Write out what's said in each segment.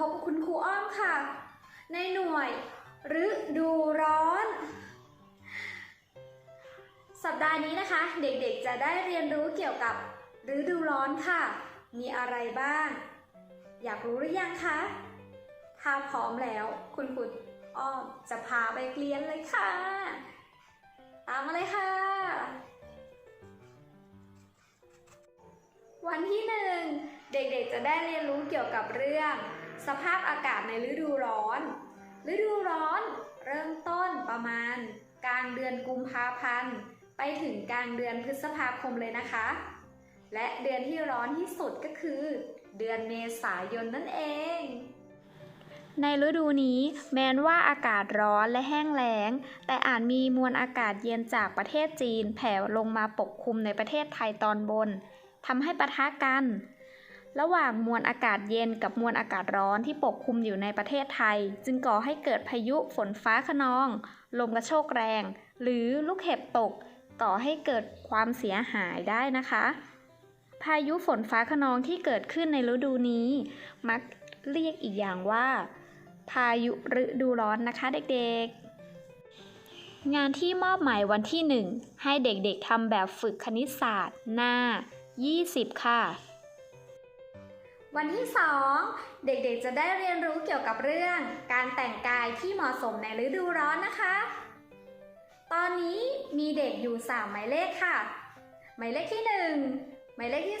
พบกับคุณครูอ้อมค่ะ ในหน่วยฤดูร้อน สัปดาห์นี้นะคะ เด็กๆจะได้เรียนรู้เกี่ยวกับฤดูร้อนค่ะ มีอะไรบ้าง อยากรู้หรือยังคะ ถ้าพร้อมแล้วคุณครูอ้อมจะพาไปเรียนเลยค่ะ ตามมาเลยค่ะ วันที่หนึ่งเด็กๆจะได้เรียนรู้เกี่ยวกับเรื่อง สภาพอากาศในฤดูร้อน ฤดูร้อนเริ่มต้นประมาณ กลางเดือนกุมภาพันธ์ ไปถึงกลางเดือนพฤษภาคมเลยนะคะ และเดือนที่ร้อนที่สุดก็คือ เดือนเมษายนนั่นเอง ในฤดูนี้แม้นว่าอากาศร้อนและแห้งแล้ง แต่อาจมีมวลอากาศเย็นจากประเทศจีนแผ่ลงมาปกคลุมในประเทศไทยตอนบนทำให้ปะทะกัน ระหว่างมวลอากาศเย็นกับมวลอากาศร้อนที่ปกคลุมอยู่ในประเทศไทย จึงก่อให้เกิดพายุฝนฟ้าขนอง ลมกระโชกแรง หรือลูกเห็บตกก่อให้เกิดความเสียหายได้นะคะ พายุฝนฟ้าขนองที่เกิดขึ้นในฤดูนี้ มักเรียกอีกอย่างว่า พายุฤดูร้อนนะคะเด็กๆ งานที่มอบหมายวันที่ 1 ให้เด็กๆทำแบบฝึกคณิตศาสตร์ หน้า 20 ค่ะ วันที่ 2 เด็กๆ จะได้เรียนรู้เกี่ยวกับเรื่องการแต่งกายที่เหมาะสมในฤดูร้อนนะคะ ตอนนี้มีเด็กอยู่ 3 หมายเลขค่ะ หมายเลขที่ 1 หมายเลขที่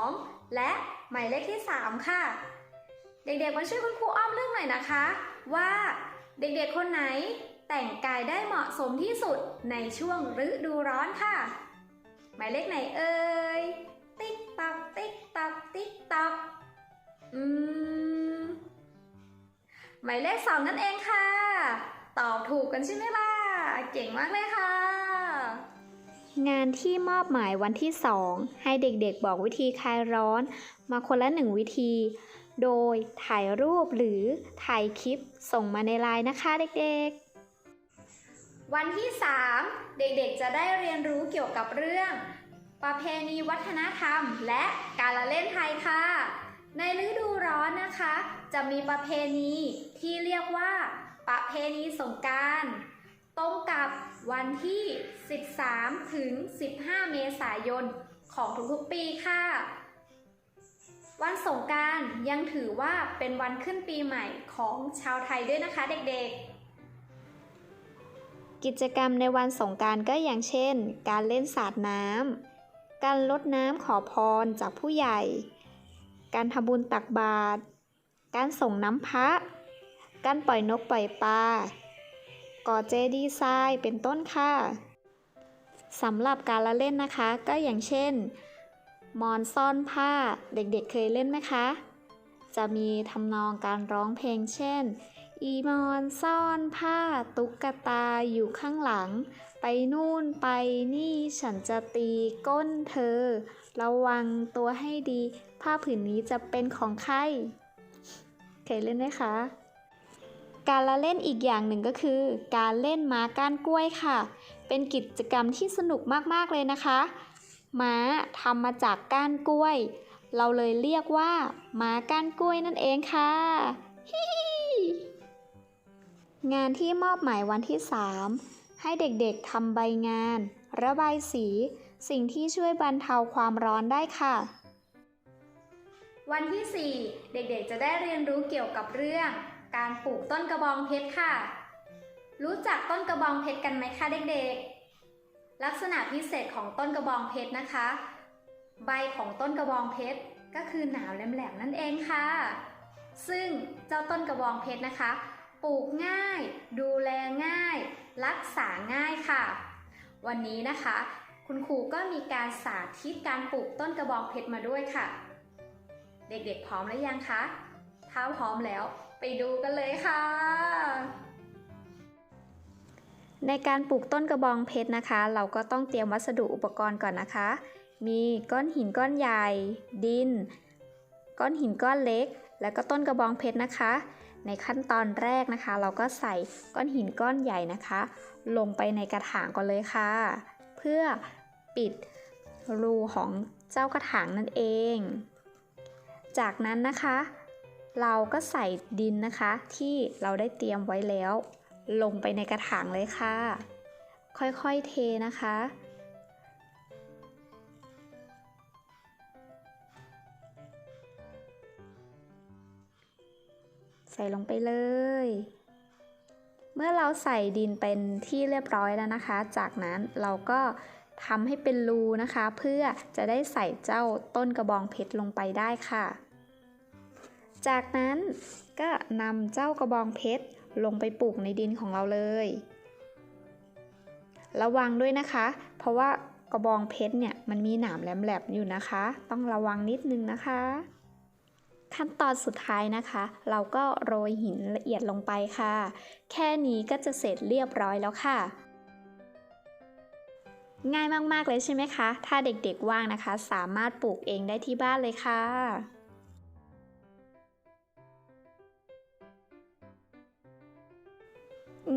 2 และหมายเลขที่ 3 ค่ะ เด็กๆ มาช่วยคุณครูอ้อมเรื่องหน่อยนะคะ ว่าเด็กๆ คนไหนแต่งกายได้เหมาะสมที่สุดในช่วงฤดูร้อนค่ะ หมายเลขไหนเอ่ย อืม หมายเลขสองนั่นเองค่ะ ตอบถูกกันใช่ไหมล่ะ เก่งมากเลยค่ะ งานที่มอบหมายวันที่2ให้เด็กๆบอกวิธีคลายร้อน มาคนละหนึ่งวิธี โดยถ่ายรูปหรือถ่ายคลิปส่งมาในไลน์นะคะเด็กๆวันที่ 3 เด็กๆ จะได้เรียนรู้เกี่ยวกับเรื่อง ประเพณีวัฒนธรรม และการละเล่นไทยค่ะ ในฤดูร้อนนะคะ จะมีประเพณีที่เรียกว่า ประเพณีสงการตรงกับวันที่ 13 ถึง 15 เมษายนของทุกๆปีค่ะ วันสงการยังถือว่าเป็นวันขึ้นปีใหม่ของชาวไทยด้วยนะคะเด็กๆ กิจกรรมในวันสงการก็อย่างเช่น การเล่นสาดน้ำการลดน้ำขอพรจากผู้ใหญ่ การทำบุญตักบาตร การส่งน้ำพระ การปล่อยนกปล่อยปลา ก่อเจดีย์ทรายเป็นต้นค่ะ สำหรับการละเล่นนะคะ ก็อย่างเช่น มอนซ่อนผ้า เด็กๆเคยเล่นไหมคะ จะมีทำนองการร้องเพลงเช่น อีมอนซ่อนผ้าตุ๊กตาอยู่ข้างหลัง ไปนู่นไปนี่ฉันจะตีก้นเธอ ระวังตัวให้ดี ผ้าผืนนี้จะเป็นของใครเคยเล่นไหมคะ การละเล่นอีกอย่างหนึ่งก็คือ การเล่นม้าก้านกล้วยค่ะ เป็นกิจกรรมที่สนุกมากๆเลยนะคะ ม้าทำมาจากก้านกล้วย เราเลยเรียกว่าม้าก้านกล้วยนั่นเองค่ะฮิ งานที่มอบหมายวันที่ 3 ให้เด็กๆทำใบงาน ระบายสี สิ่งที่ช่วยบรรเทาความร้อนได้ค่ะ วันที่ 4 เด็กๆ จะได้เรียนรู้เกี่ยวกับเรื่อง การปลูกต้นกระบองเพชรค่ะ รู้จักต้นกระบองเพชรกันไหมคะเด็กๆ ลักษณะพิเศษของต้นกระบองเพชรนะคะ ใบของต้นกระบองเพชรก็คือหนาวแหลมๆนั่นเองค่ะ ซึ่งเจ้าต้นกระบองเพชรนะคะ ปลูกง่าย ดูแลง่าย รักษาง่ายค่ะ วันนี้นะคะ คุณครูก็มีการสาธิตการปลูกต้นกระบองเพชรมาด้วยค่ะ เด็กๆพร้อมหรือยังคะถ้าพร้อมแล้วไปดูกันเลยค่ะ ในการปลูกต้นกระบองเพชรนะคะ เราก็ต้องเตรียมวัสดุอุปกรณ์ก่อนนะคะ มีก้อนหินก้อนใหญ่ ดิน ก้อนหินก้อนเล็ก แล้วก็ต้นกระบองเพชรนะคะ ในขั้นตอนแรกนะคะ เราก็ใส่ก้อนหินก้อนใหญ่นะคะ ลงไปในกระถางก่อนเลยค่ะ เพื่อปิดรูของเจ้ากระถางนั่นเอง จากนั้นนะคะ เราก็ใส่ดินนะคะ ที่เราได้เตรียมไว้แล้ว ลงไปในกระถางเลยค่ะ ค่อยๆเทนะคะ ใส่ลงไปเลย เมื่อเราใส่ดินเป็นที่เรียบร้อยแล้วนะคะ จากนั้นเราก็ทำให้เป็นรูนะคะ เพื่อจะได้ใส่เจ้าต้นกระบองเพชรลงไปได้ค่ะ จากนั้นก็นำเจ้ากระบองเพชรลงไปปลูกในดินของเราเลย ระวังด้วยนะคะ เพราะว่ากระบองเพชรเนี่ยมันมีหนามแหลมๆอยู่นะคะ ต้องระวังนิดนึงนะคะ ขั้นตอนสุดท้ายนะคะ เราก็โรยหินละเอียดลงไปค่ะ แค่นี้ก็จะเสร็จเรียบร้อยแล้วค่ะ ง่ายมากๆเลยใช่ไหมคะ ถ้าเด็กๆว่างนะคะ สามารถปลูกเองได้ที่บ้านเลยค่ะ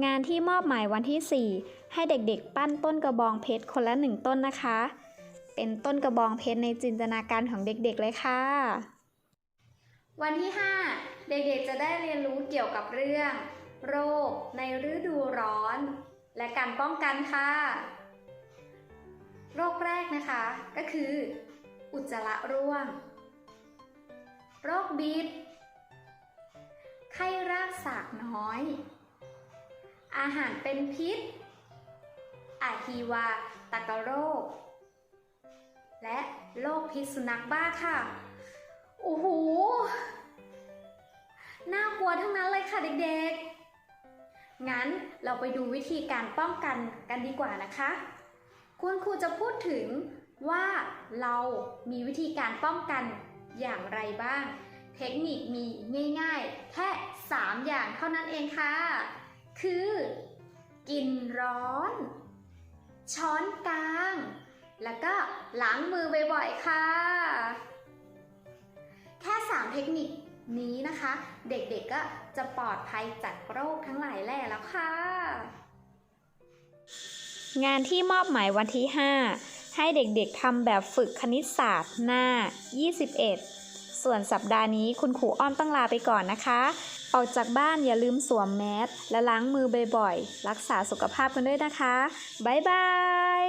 งานที่มอบหมายวันที่ 4 ให้เด็กๆ ปั้นต้นกระบองเพชรคนละหนึ่งต้นนะคะ เป็นต้นกระบองเพชรในจินตนาการของเด็กๆเลยค่ะ วันที่ 5 เด็กๆจะได้เรียนรู้เกี่ยวกับเรื่อง โรคในฤดูร้อน และการป้องกันค่ะ โรคแรกนะคะก็คือ อุจจาระร่วง โรคบิด ไข้รากสากน้อย อาหารเป็นพิษ อาฮีวาตากโรค และโรคพิษสุนัขบ้าค่ะ โอ้โห น่ากลัวทั้งนั้นเลยค่ะเด็กๆ งั้นเราไปดูวิธีการป้องกันกันดีกว่านะคะ คุณครูจะพูดถึงว่าเรามีวิธีการป้องกันอย่างไรบ้าง เทคนิคมีง่ายๆ แค่ 3 อย่างเท่านั้นเองค่ะ คือ กินร้อน ช้อนกลาง แล้วก็ล้างมือบ่อยๆ ค่ะ 3 เทคนิคนี้นะคะ เด็กๆก็จะปลอดภัยจากโรคทั้งหลายแหล่แล้วค่ะ งานที่มอบหมายวันที่ 5 ให้เด็กๆทำแบบฝึกคณิตศาสตร์หน้า 21 ส่วนสัปดาห์นี้คุณครูอ้อมต้องลาไปก่อนนะคะ ออกจากบ้านอย่าลืมสวมแมสและล้างมือบ่อยๆ รักษาสุขภาพกันด้วยนะคะ บ๊ายบาย